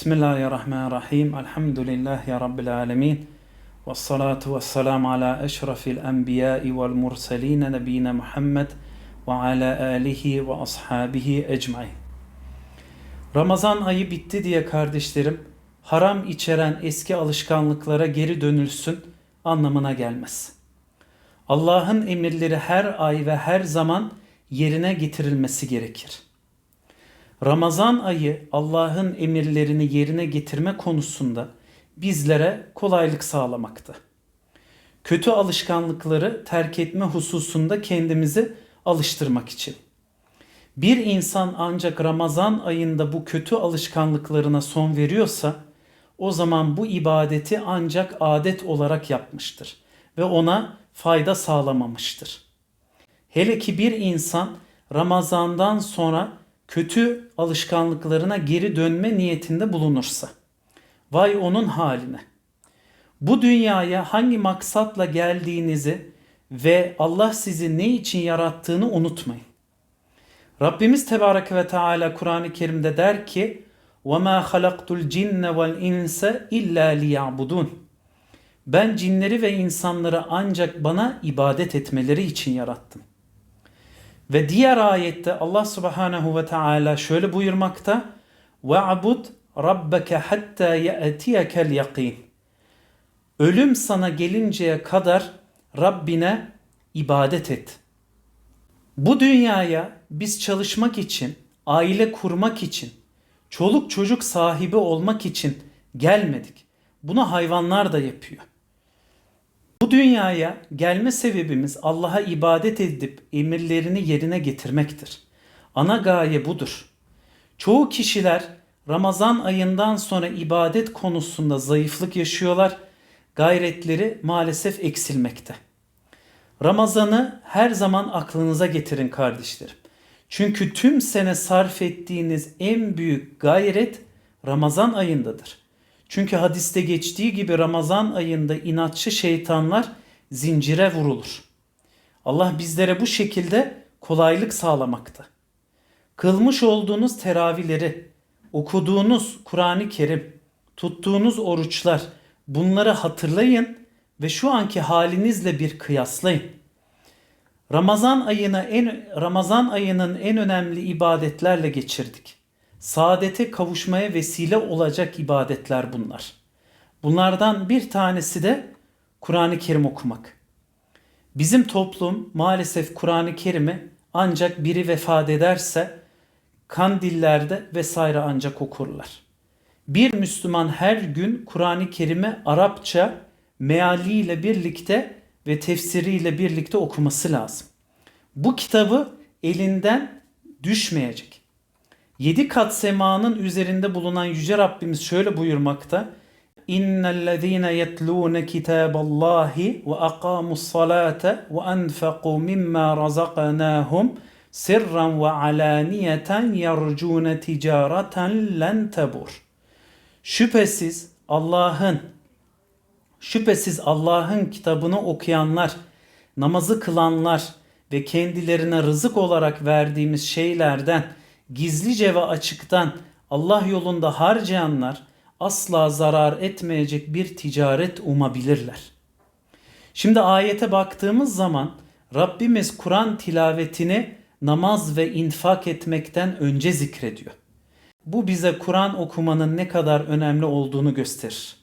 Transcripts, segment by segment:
Bismillahirrahmanirrahim. Elhamdülillahi Rabbil alemin. Ve salatu ve selamu ala eşrafil enbiyai vel murseline nebine Muhammed ve ala alihi ve ashabihi ecmain. Ramazan ayı bitti diye kardeşlerim, haram içeren eski alışkanlıklara geri dönülsün anlamına gelmez. Allah'ın emirleri her ay ve her zaman yerine getirilmesi gerekir. Ramazan ayı Allah'ın emirlerini yerine getirme konusunda bizlere kolaylık sağlamakta. Kötü alışkanlıkları terk etme hususunda kendimizi alıştırmak için. Bir insan ancak Ramazan ayında bu kötü alışkanlıklarına son veriyorsa o zaman bu ibadeti ancak adet olarak yapmıştır ve ona fayda sağlamamıştır. Hele ki bir insan Ramazandan sonra kötü alışkanlıklarına geri dönme niyetinde bulunursa. Vay onun haline. Bu dünyaya hangi maksatla geldiğinizi ve Allah sizi ne için yarattığını unutmayın. Rabbimiz Tebareke ve Teala Kur'an-ı Kerim'de der ki وَمَا خَلَقْتُ الْجِنَّ وَالْاِنْسَ اِلَّا لِيَعْبُدُونَ Ben cinleri ve insanları ancak bana ibadet etmeleri için yarattım. Ve diğer ayette Allah Subhanahu ve Teala şöyle buyurmakta: "Ve'bud rabbeke hatta ya'tiyekel yakin." Ölüm sana gelinceye kadar Rabbine ibadet et. Bu dünyaya biz çalışmak için, aile kurmak için, çoluk çocuk sahibi olmak için gelmedik. Bunu hayvanlar da yapıyor. Bu dünyaya gelme sebebimiz Allah'a ibadet edip emirlerini yerine getirmektir. Ana gaye budur. Çoğu kişiler Ramazan ayından sonra ibadet konusunda zayıflık yaşıyorlar. Gayretleri maalesef eksilmekte. Ramazan'ı her zaman aklınıza getirin kardeşlerim. Çünkü tüm sene sarf ettiğiniz en büyük gayret Ramazan ayındadır. Çünkü hadiste geçtiği gibi Ramazan ayında inatçı şeytanlar zincire vurulur. Allah bizlere bu şekilde kolaylık sağlamakta. Kılmış olduğunuz teravihleri, okuduğunuz Kur'an-ı Kerim, tuttuğunuz oruçlar bunları hatırlayın ve şu anki halinizle bir kıyaslayın. Ramazan ayını en Ramazan ayının en önemli ibadetlerle geçirdik saadete kavuşmaya vesile olacak ibadetler bunlar. Bunlardan bir tanesi de Kur'an-ı Kerim okumak. Bizim toplum maalesef Kur'an-ı Kerim'i ancak biri vefat ederse kandillerde vesaire ancak okurlar. Bir Müslüman her gün Kur'an-ı Kerim'i Arapça mealiyle birlikte ve tefsiriyle birlikte okuması lazım. Bu kitabı elinden düşmeyecek. Yedi kat semanın üzerinde bulunan Yüce Rabbimiz şöyle buyurmakta. Yetlûne kitâballâhi ve akâmus salâte ve enfekû mimmâ razaknâhum sirran ve alâniyeten yercûne ticâreten len tebur. Şüphesiz Allah'ın şüphesiz Allah'ın kitabını okuyanlar, namazı kılanlar ve kendilerine rızık olarak verdiğimiz şeylerden gizlice ve açıktan Allah yolunda harcayanlar asla zarar etmeyecek bir ticaret umabilirler. Şimdi ayete baktığımız zaman Rabbimiz Kur'an tilavetini namaz ve infak etmekten önce zikrediyor. Bu bize Kur'an okumanın ne kadar önemli olduğunu gösterir.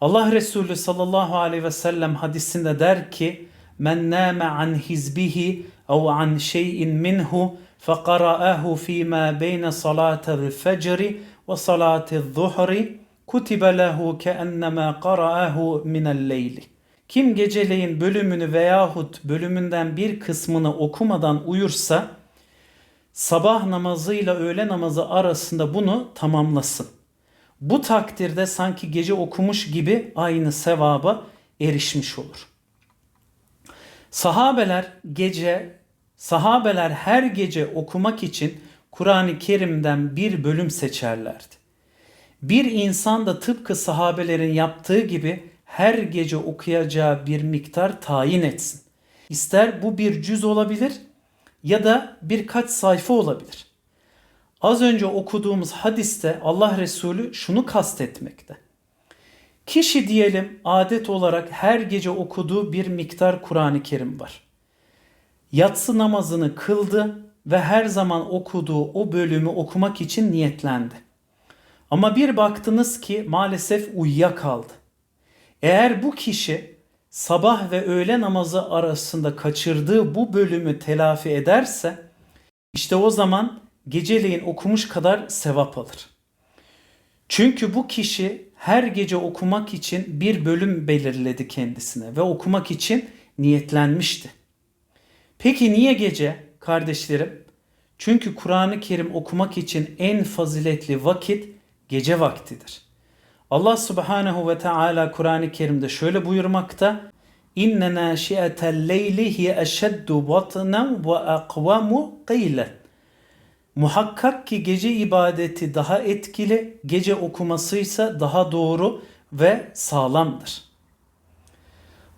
Allah Resulü sallallahu aleyhi ve sellem hadisinde der ki men nâme an hizbihi ev an şeyin minhu فقرأه فيما بين صلاة الفجر وصلاة الظهر كتب له كأنما قرأه من الليل. Kim geceleyin bölümünü veyahut bölümünden bir kısmını okumadan uyursa sabah namazıyla öğle namazı arasında bunu tamamlasın. Bu takdirde sanki gece okumuş gibi aynı sevaba erişmiş olur. Sahabeler gece Sahabeler her gece okumak için Kur'an-ı Kerim'den bir bölüm seçerlerdi. Bir insan da tıpkı sahabelerin yaptığı gibi her gece okuyacağı bir miktar tayin etsin. İster bu bir cüz olabilir ya da birkaç sayfa olabilir. Az önce okuduğumuz hadiste Allah Resulü şunu kastetmekte. Kişi diyelim adet olarak her gece okuduğu bir miktar Kur'an-ı Kerim var. Yatsı namazını kıldı ve her zaman okuduğu o bölümü okumak için niyetlendi. Ama bir baktınız ki maalesef uyuyakaldı. Eğer bu kişi sabah ve öğle namazı arasında kaçırdığı bu bölümü telafi ederse işte o zaman geceleyin okumuş kadar sevap alır. Çünkü bu kişi her gece okumak için bir bölüm belirledi kendisine ve okumak için niyetlenmişti. Peki niye gece kardeşlerim? Çünkü Kur'an-ı Kerim okumak için en faziletli vakit gece vaktidir. Allah Subhanahu ve Teala Kur'an-ı Kerim'de şöyle buyurmakta: İnne naşiyetel leyli hiye eşeddu batnen ve akvamu qıylen. Muhakkak ki gece ibadeti daha etkili, gece okuması ise daha doğru ve sağlamdır.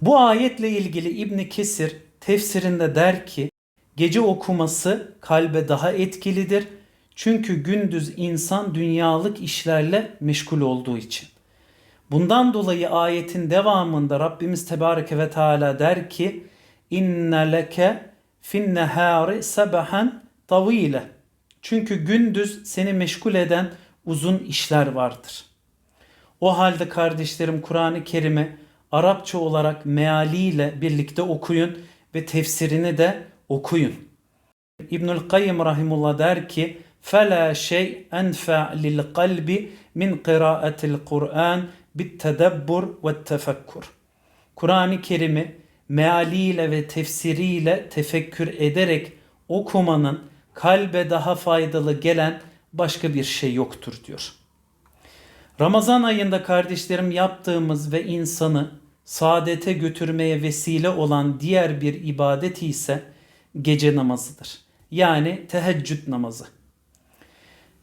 Bu ayetle ilgili İbn Kesir tefsirinde der ki gece okuması kalbe daha etkilidir. Çünkü gündüz insan dünyalık işlerle meşgul olduğu için. Bundan dolayı ayetin devamında Rabbimiz Tebareke ve Teala der ki inne leke fin nehari sebahan tavile. Çünkü gündüz seni meşgul eden uzun işler vardır. O halde kardeşlerim Kur'an-ı Kerim'i Arapça olarak mealiyle birlikte okuyun ve tefsirini de okuyun. İbnül Kayyım Rahimullah der ki فَلَا شَيْء أَنْفَعْ لِلْقَلْبِ مِنْ قِرَاءَةِ الْقُرْآنِ بِالتَّدَبُّرْ وَالتَّفَكُّرْ Kur'an-ı Kerim'i mealiyle ve tefsiriyle tefekkür ederek okumanın kalbe daha faydalı gelen başka bir şey yoktur diyor. Ramazan ayında kardeşlerim yaptığımız ve insanı saadete götürmeye vesile olan diğer bir ibadet ise gece namazıdır. Yani teheccüd namazı.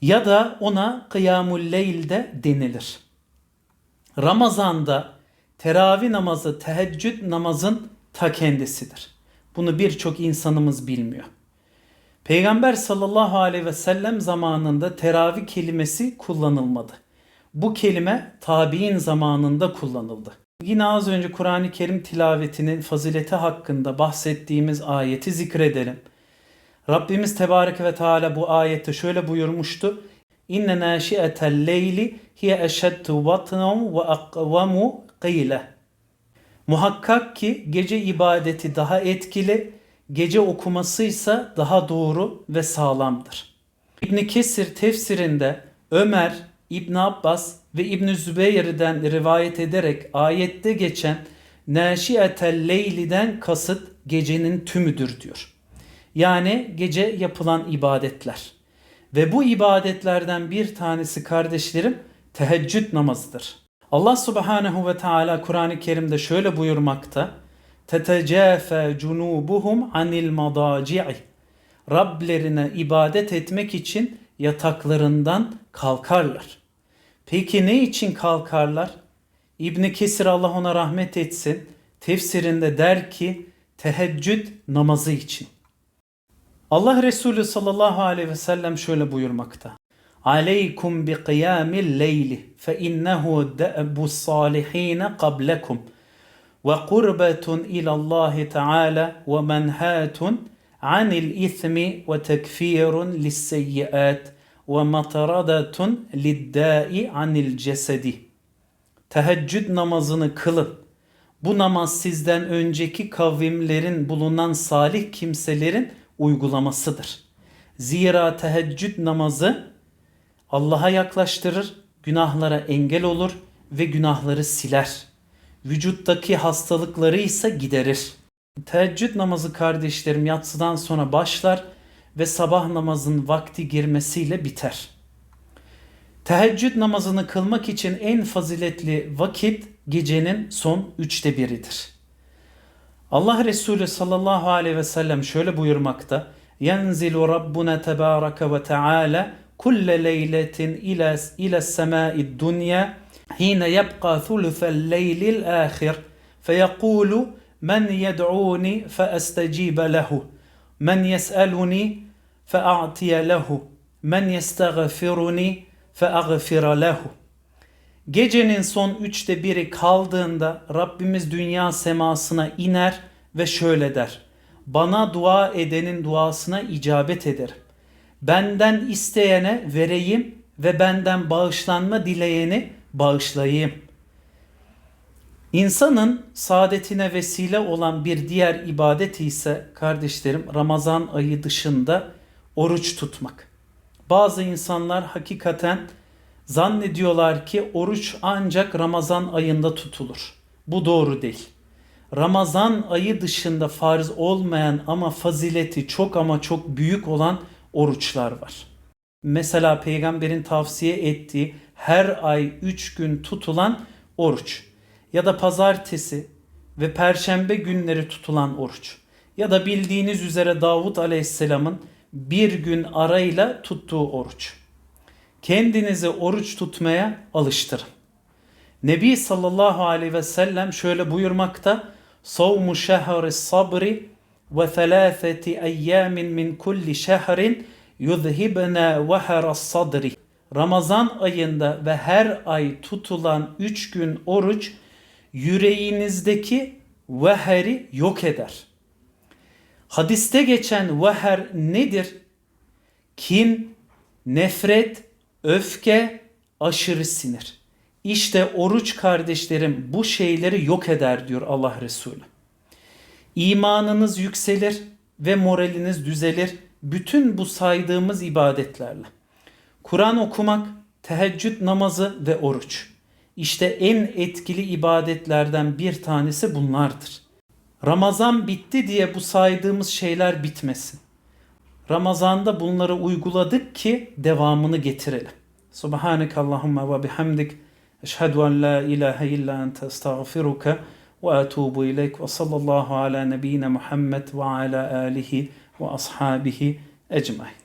Ya da ona kıyamul leyl de denilir. Ramazanda teravih namazı teheccüd namazın ta kendisidir. Bunu birçok insanımız bilmiyor. Peygamber sallallahu aleyhi ve sellem zamanında teravih kelimesi kullanılmadı. Bu kelime tabi'in zamanında kullanıldı. Yine az önce Kur'an-ı Kerim tilavetinin fazileti hakkında bahsettiğimiz ayeti zikredelim. Rabbimiz Tebarek ve Teala bu ayette şöyle buyurmuştu. İnne naşiyetel leyli hiye eşeddu vatnan ve akvamu qile. Muhakkak ki gece ibadeti daha etkili, gece okumasıysa daha doğru ve sağlamdır. İbn Kesir tefsirinde Ömer, İbn Abbas ve İbn Zübeyr'den rivayet ederek ayette geçen Naşiyetel Leyli'den kasıt gecenin tümüdür diyor. Yani gece yapılan ibadetler. Ve bu ibadetlerden bir tanesi kardeşlerim teheccüd namazıdır. Allah Subhanahu ve Teala Kur'an-ı Kerim'de şöyle buyurmakta. Tetecafe cunubuhum anil madaci'i. Rablerine ibadet etmek için yataklarından kalkarlar. Peki ne için kalkarlar? İbni Kesir Allah ona rahmet etsin tefsirinde der ki teheccüd namazı için. Allah Resulü sallallahu aleyhi ve sellem şöyle buyurmakta. Aleykum bi kıyamil leyli fe innehu de'bu salihine qablekum ve kurbetun ilallahi teala ve menhatun anil ithmi ve tekfirun lisseyyiat ve mataradatun liddai anil cesedi. Teheccüd namazını kılın. Bu namaz sizden önceki kavimlerin bulunan salih kimselerin uygulamasıdır. Zira teheccüd namazı Allah'a yaklaştırır, günahlara engel olur ve günahları siler. Vücuttaki hastalıkları ise giderir. Teheccüd namazı kardeşlerim yatsıdan sonra başlar ve sabah namazın vakti girmesiyle biter. Teheccüd namazını kılmak için en faziletli vakit gecenin son üçte biridir. Allah Resulü sallallahu aleyhi ve sellem şöyle buyurmakta. Yenzilu Rabbuna tebareke ve teala kulle leyletin ila ila semai dunya hine yebqa thuluthel leylil ahir feyekulu men yed'uni fe estecibe lehu men yes'eluni fe'atiye lehu men yestagfiruni fe lehu. Gecenin son üçte biri kaldığında Rabbimiz dünya semasına iner ve şöyle der. Bana dua edenin duasına icabet ederim. Benden isteyene vereyim ve benden bağışlanma dileyeni bağışlayayım. İnsanın saadetine vesile olan bir diğer ibadet ise kardeşlerim Ramazan ayı dışında oruç tutmak. Bazı insanlar hakikaten zannediyorlar ki oruç ancak Ramazan ayında tutulur. Bu doğru değil. Ramazan ayı dışında farz olmayan ama fazileti çok ama çok büyük olan oruçlar var. Mesela peygamberin tavsiye ettiği her ay 3 gün tutulan oruç ya da pazartesi ve perşembe günleri tutulan oruç ya da bildiğiniz üzere Davut Aleyhisselam'ın bir gün arayla tuttuğu oruç. Kendinizi oruç tutmaya alıştırın. Nebi sallallahu aleyhi ve sellem şöyle buyurmakta. Savmu şehri sabri ve thelâfeti eyyamin min kulli şehrin yuzhibne vehera sadri. Ramazan ayında ve her ay tutulan üç gün oruç yüreğinizdeki veheri yok eder. Hadiste geçen veher nedir? Kin, nefret, öfke, aşırı sinir. İşte oruç kardeşlerim bu şeyleri yok eder diyor Allah Resulü. İmanınız yükselir ve moraliniz düzelir bütün bu saydığımız ibadetlerle. Kur'an okumak, teheccüd namazı ve oruç. İşte en etkili ibadetlerden bir tanesi bunlardır. Ramazan bitti diye bu saydığımız şeyler bitmesin. Ramazanda bunları uyguladık ki devamını getirelim. Subhaneke Allahumma ve bihamdik. Eşhedü en la ilahe illa ente estağfiruke ve etubu ileyk ve sallallahu ala nebiyyina Muhammed ve ala alihi ve ashabihi ecmain.